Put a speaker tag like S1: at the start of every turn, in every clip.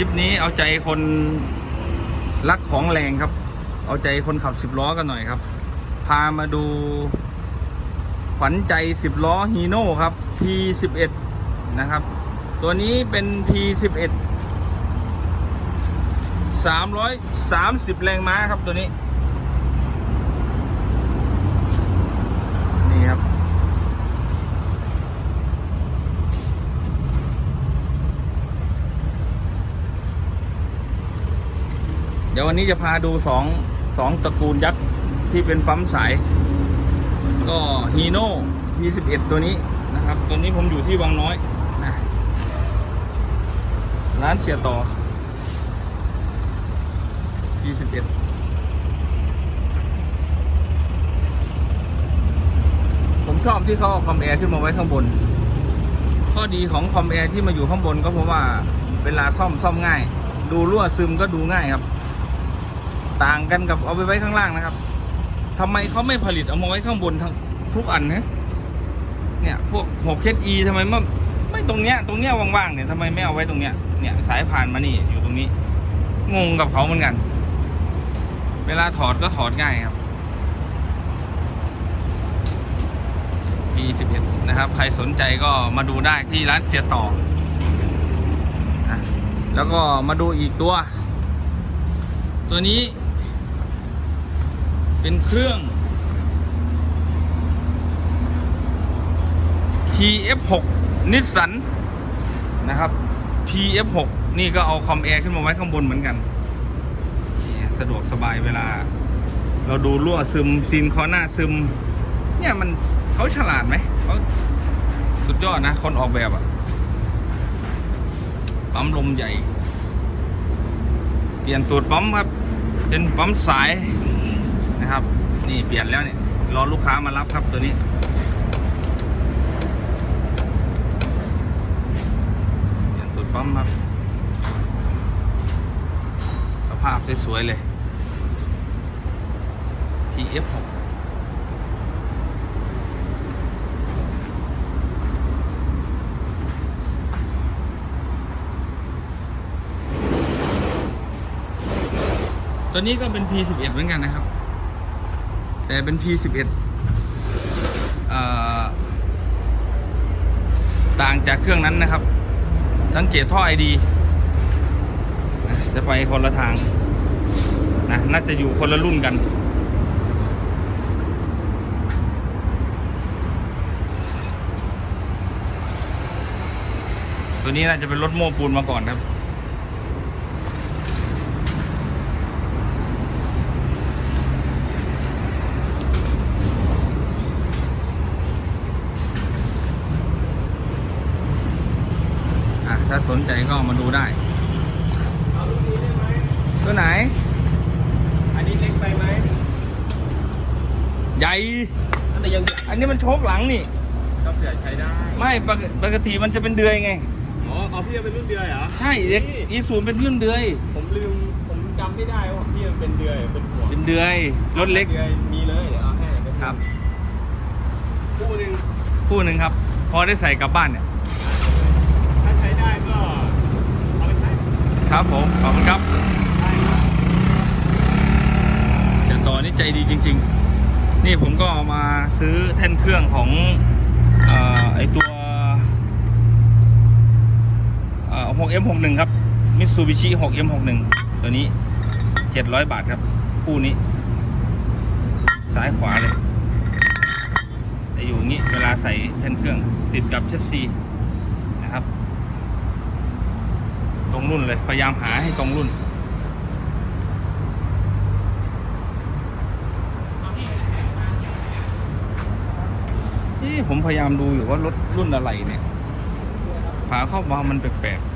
S1: ลิปนี้เอาใจคนรักของแรงครับ เอาใจคนขับสิบล้อกันหน่อยครับ พามาดู ขวัญใจสิบล้อฮีโน่ครับ P11 นะครับ ตัวนี้เป็น P11 330 แรงม้าครับตัวนี้ นี่ครับ เดี๋ยววันนี้จะพาดูสองสองตระกูลยักษ์ที่เป็นปั๊มสาย ก็ฮีโน่ P11 ตัวนี้นะครับ ตัวนี้ผมอยู่ที่วังน้อยนะร้านเสียต่อ P11 ผมชอบที่เขาเอาคอมแอร์ขึ้นมาไว้ข้างบน ข้อดีของคอมแอร์ที่มาอยู่ข้างบนก็เพราะว่าเวลาซ่อมซ่อมง่าย ดูรั่วซึมก็ดูง่ายครับ ต่างกันกับเอาไปไว้ข้างล่างนะครับทำไมเขาไม่ผลิตเอามาไว้ข้างบนทั้งทุกอันนะเนี่ย พวกหกเคสอีทำไมไม่ไม่ตรงเนี้ย ตรงเนี้ยว่างๆเนี่ยทำไมไม่เอาไว้ตรงเนี้ยเนี่ยสายผ่านมานี่อยู่ตรงนี้ งงกับเขาเหมือนกัน เวลาถอดก็ถอดง่ายครับ P11 นะครับ ใครสนใจก็มาดูได้ที่ร้านเสียต่อ แล้วก็มาดูอีกตัว ตัวนี้ เป็นเครื่อง PF6 นิสสันนะครับ PF6 นี่ก็เอาคอมแอร์ขึ้นมาไว้ข้างบนเหมือนกัน สะดวกสบายเวลา เราดูรั่วซึมซีนคอหน้าซึม เนี่ยมันเขาฉลาดไหมเขาสุดยอดนะ คนออกแบบอะปั๊มลมใหญ่ เปลี่ยนตูดปั๊มครับ เป็นปั๊มสาย นะครับ นี่เปลี่ยนแล้วเนี่ยรอลูกค้ามารับครับตัวนี้ เปลี่ยนตูดปั๊มครับ สภาพสวยๆเลย PF6 ตัวนี้ก็เป็น P11 เหมือนกันนะครับ แต่เป็น P11 เอ่อต่างจากเครื่องนั้นนะครับ สังเกตท่อไอดีจะไปคนละทางนะน่าจะอยู่คนละรุ่นกัน ตัวนี้น่าจะเป็นรถโม้ปูนมาก่อนครับ ถ้าสนใจก็มาดูได้ ตัวไหน
S2: อันนี้เล็กไปไหม
S1: ใหญ่
S2: แต่ยัง
S1: อันนี้มันโชคหลังนี่
S2: ก็เผื่อใช้ได้
S1: ไม่ปกปกติมันจะเป็นเดือยไง
S2: อ๋อเอาพี่เป็นรุ่นเดือยเหรอ
S1: ใช่เด็กอีศูนย์เป็นรุ่นเดือย
S2: ผมลืม ผมจำไม่ได้ว่าพี่เป็นเดือย เป็นหัว
S1: เป็นเดือย รถเล็ก
S2: เดือยมีเลยเดี๋ยวเอาให้เดี๋ยว
S1: ครับ
S2: คู่หนึ่ง
S1: คู่หนึ่งครับ พอได้ใส่กลับบ้านเนี่ย
S2: ถ้าใช้ได้ก็เอาไปใช้
S1: ครับผม ขอบคุณครับ
S2: ได้ครับ
S1: เสียต่อนี่ใจดีจริง ๆ นี่ผมก็มาซื้อแท่นเครื่องของอไอตัวเอ่อ 6M61 ครับ Mitsubishi 6M61 ตัวนี้ 700 บาทครับ คู่นี้ ซ้ายขวาเลยจะอยู่อย่างนี้เวลาใส่แท่นเครื่องติดกับเชสซีนะครับ ตรงรุ่นเลย พยายามหาให้ตรงรุ่น นี่ผมพยายามดูอยู่ว่ารถรุ่นอะไรเนี่ย ฝาครอบวาล์วมันแปลกๆ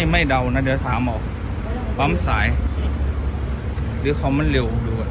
S1: ไม่ไม่เดานะ เดี๋ยวถามออกปั๊มสาย หรือเขามันเร็วดูก่อน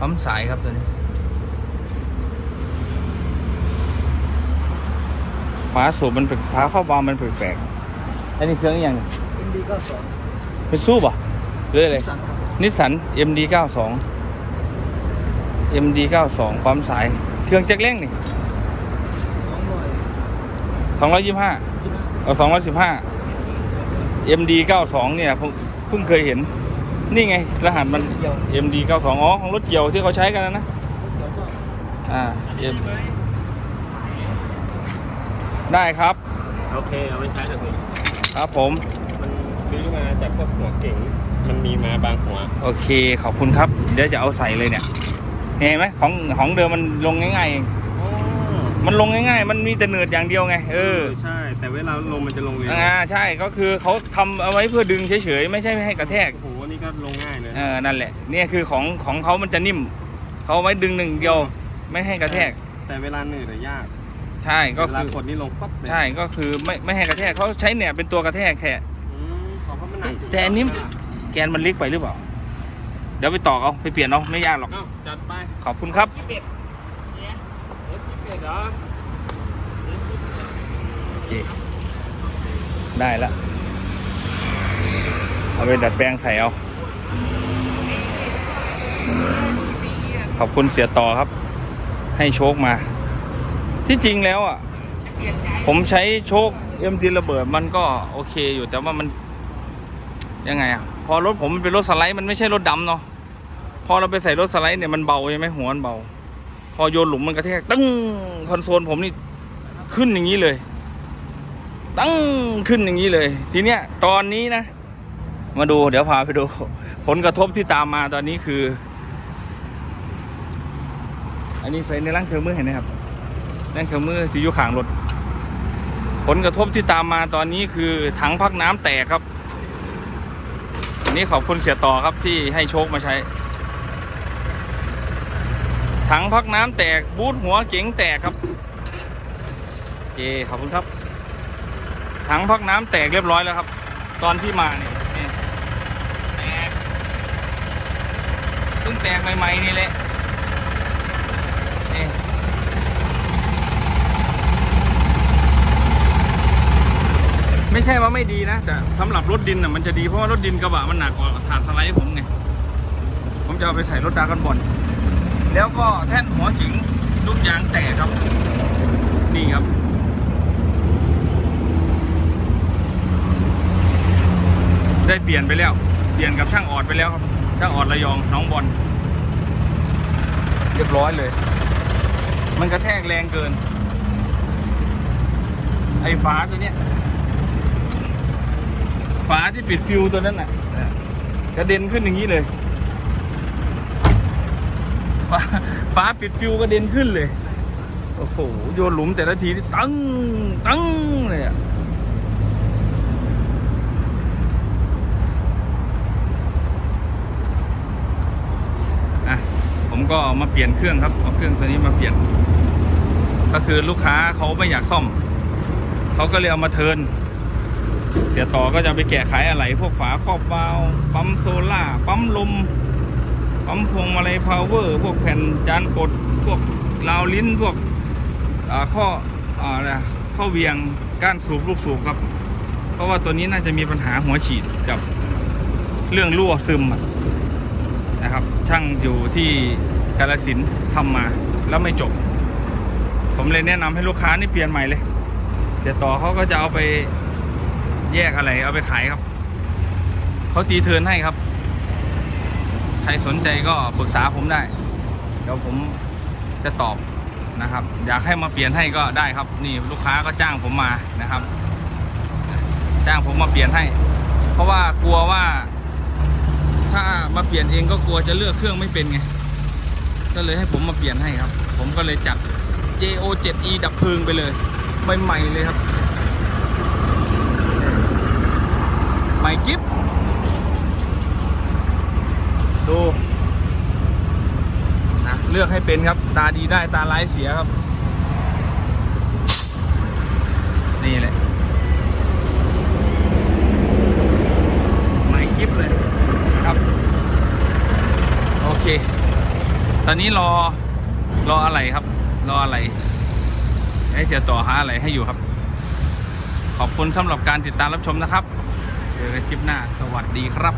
S1: ปั๊มสายครับตอนนี้ฝาสูบมันแปลกฝาครอบวาลมันแปลกอันนี้เครื่องยัง
S3: เป็นดีก็สอง
S1: ไปสู้ป่ะเรื่อ
S3: ยเลย
S1: นิสสัน MD 92 MD 92ความสาย เครื่องจักเล้งนี่
S3: สองร้อยยี่ห้า
S1: เอาสองร้อยสิบห้า 92 เนี่ยผมเพิ่งเคยเห็น นี่ไง รหัสมัน
S3: เดียว
S1: MD 92 อ๋อของรถเกี่ยวที่เขาใช้กันนะนะ
S3: เดี๋ยวซ่อม
S1: อ่า M ได้ครับ
S2: โอเค เอาไปใช้เถอะพี่
S1: ครับผม
S2: มันซื้อมาจากพวกหัวเก่ง มันมีมาบางหัว
S1: โอเค ขอบคุณครับ เดี๋ยวจะเอาใส่เลยเนี่ยเห็นไหมของของเดิมมันลงง่ายๆเอง
S2: อ๋อ
S1: มันลงง่ายๆ มันมีแต่เนืดอย่างเดียวไง เออ
S2: ใช่ แต่เวลาลงมันจะลงเร็ว
S1: อ่าใช่ก็คือเขาทำเอาไว้เพื่อดึงเฉยๆไม่ใช่ให้กระแทก
S2: โอ้โหนี่ก็ลงง่ายเลย
S1: เออนั่นแหละเนี่ยคือของของเขามันจะนิ่มเขาเอาไว้ดึงหนึ่งเดียวไม่ให้กระแทก
S2: แต่เวลาเหนื่อยแต่ยาก
S1: ใช่ก็
S2: เว
S1: คื
S2: ลา
S1: อ
S2: กดนี่ลงปั๊บเลย
S1: ใช่ก็คือไม่ไม่ให้กระแทกเขาใช้เนี่ยเป็นตัวกระแทกแค่
S2: อืมสองพันมันหนัก
S1: แต่อันนี้ แกนมันเล็กไปหรือเปล่า เดี๋ยวไปต่อเอาไปเปลี่ยนเอาไม่ยากหรอก
S2: เอ้าจัดไป
S1: ขอบคุณครับ
S2: ยี่สิบเอ็ดเนี่ยเอ็ดยี่สิบเอ็ดเหรอ
S1: โอ เค ได้ละเอาไปดัดแปลงใส่เอา ขอบคุณเสียต่อครับ ให้โชคมา ที่จริงแล้วอะ ผมใช้โชคเอ็มทีระเบิดมันก็โอเคอยู่แต่ว่ามัน ยังไงอะ พอรถผมมันเป็นรถสไลด์มันไม่ใช่รถดำเนาะพอเราไปใส่รถสไลด์เนี่ยมันเบาใช่ไหมหัวมันเบา พอโยนหลุมมันกระแทกตึ้งคอนโซลผมนี่ขึ้นอย่างนี้เลย ตั้งขึ้นอย่างนี้เลย ทีเนี้ยตอนนี้นะ มาดูเดี๋ยวพาไปดู ผลกระทบที่ตามมาตอนนี้คือ อันนี้ใส่ในร่างเครื่องมือเห็นไหมครับร่างเครื่องมือที่อยู่ข้างรถผลกระทบที่ตามมาตอนนี้คือถังพักน้ำแตกครับอันนี้ขอบคุณเสียต่อครับที่ให้โชคมาใช้ ถังพักน้ำแตกบูทหัวเก๋งแตกครับโอเคขอบคุณครับ ถังพักน้ำแตกเรียบร้อยแล้วครับ ตอนที่มาเนี่ยแตกเพิ่งแตกใหม่ๆนี่แหละนี่ไม่ใช่ว่าไม่ดีนะ แต่สำหรับรถดินน่ะมันจะดีเพราะว่ารถดินกระบะมันหนักกว่าถาดสไลด์ผมไง ผมจะเอาไปใส่รถดากันบอลแล้วก็แท่นหัวจิงลูกยางแตกครับ นี่ครับ ได้เปลี่ยนไปแล้ว เปลี่ยนกับช่างออดไปแล้วครับ ช่างออดระยองน้องบอลเรียบร้อยเลย มันกระแทกแรงเกิน ไอ้ฝาตัวเนี้ยฝาที่ปิดฟิวตัวนั้นน่ะกระเด็นขึ้นอย่างนี้เลยฝาฝาปิดฟิวกระเด็นขึ้นเลย โอ้โห โยนหลุมแต่ละทีนี่ตั้งตั้งเลยอะ่ะ ก็มาเปลี่ยนเครื่องครับเอาเครื่องตัวนี้มาเปลี่ยน ก็คือลูกค้าเขาไม่อยากซ่อมเขาก็เลยเอามาเทินเสียต่อก็จะไปแกะขายอะไรพวกฝาครอบวาล์วปั๊มโซล่าปั๊มลมปั๊มพวงมาลัยพาวเวอร์พวกแผ่นจานกดพวกราวลิ้นพวกข้ออะไรข้อเวียงก้านสูบลูกสูบครับ เพราะว่าตัวนี้น่าจะมีปัญหาหัวฉีดกับเรื่องรั่วซึมอะ นะครับ ช่างอยู่ที่กาลสินธุ์ทำมาแล้วไม่จบ ผมเลยแนะนำให้ลูกค้านี่เปลี่ยนใหม่เลย เสียต่อเขาก็จะเอาไปแยกอะไรเอาไปขายครับเขาตีเทินให้ครับ ใครสนใจก็ปรึกษาผมได้ เดี๋ยวผมจะตอบนะครับ อยากให้มาเปลี่ยนให้ก็ได้ครับ นี่ลูกค้าก็จ้างผมมานะครับ จ้างผมมาเปลี่ยนให้ เพราะว่ากลัวว่า ถ้ามาเปลี่ยนเองก็กลัวจะเลือกเครื่องไม่เป็นไง ก็เลยให้ผมมาเปลี่ยนให้ครับ ผมก็เลยจัด JO7E ดับเพลิงไปเลยใหม่ๆเลยครับ ใหม่กิฟดูนะเลือกให้เป็นครับ ตาดีได้ตาร้ายเสียครับ นี่แหละ ใหม่กิฟเลยครับ โอเค ตอนนี้รอรออะไรครับ รออะไร ให้เสียต่อหาอะไรให้อยู่ครับ ขอบคุณสำหรับการติดตามรับชมนะครับ เจอกันคลิปหน้า สวัสดีครับ